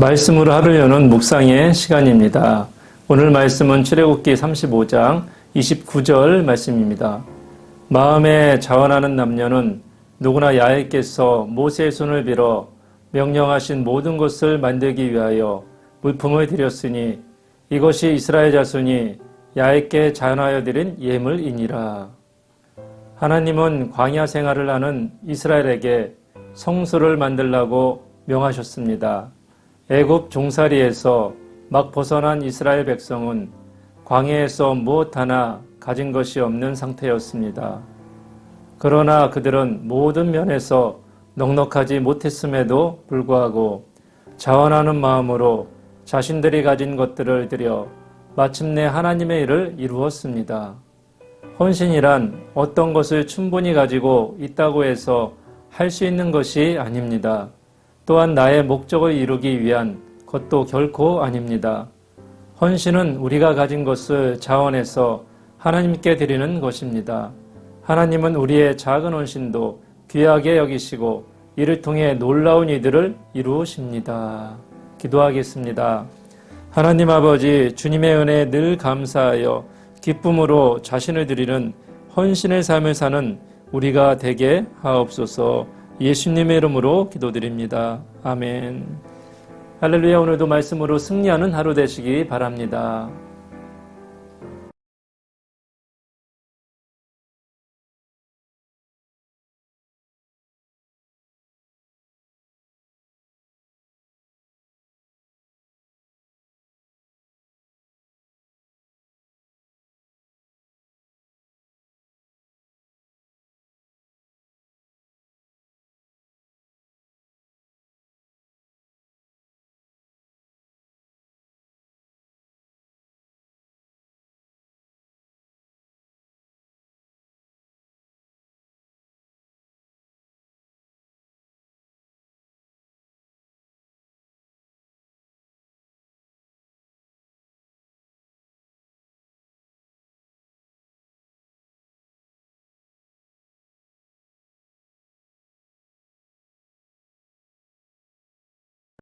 말씀으로 하루 여는 묵상의 시간입니다. 오늘 말씀은 출애굽기 35장 29절 말씀입니다. 마음에 자원하는 남녀는 누구나 야훼께서 모세의 손을 빌어 명령하신 모든 것을 만들기 위하여 물품을 드렸으니 이것이 이스라엘 자손이 야훼께 자원하여 드린 예물이니라. 하나님은 광야 생활을 하는 이스라엘에게 성소를 만들라고 명하셨습니다. 애굽 종살이에서 막 벗어난 이스라엘 백성은 광야에서 무엇 하나 가진 것이 없는 상태였습니다. 그러나 그들은 모든 면에서 넉넉하지 못했음에도 불구하고 자원하는 마음으로 자신들이 가진 것들을 들여 마침내 하나님의 일을 이루었습니다. 헌신이란 어떤 것을 충분히 가지고 있다고 해서 할 수 있는 것이 아닙니다. 또한 나의 목적을 이루기 위한 것도 결코 아닙니다. 헌신은 우리가 가진 것을 자원해서 하나님께 드리는 것입니다. 하나님은 우리의 작은 헌신도 귀하게 여기시고 이를 통해 놀라운 이들을 이루십니다. 기도하겠습니다. 하나님 아버지 주님의 은혜에 늘 감사하여 기쁨으로 자신을 드리는 헌신의 삶을 사는 우리가 되게 하옵소서 예수님의 이름으로 기도드립니다. 아멘. 할렐루야 오늘도 말씀으로 승리하는 하루 되시기 바랍니다.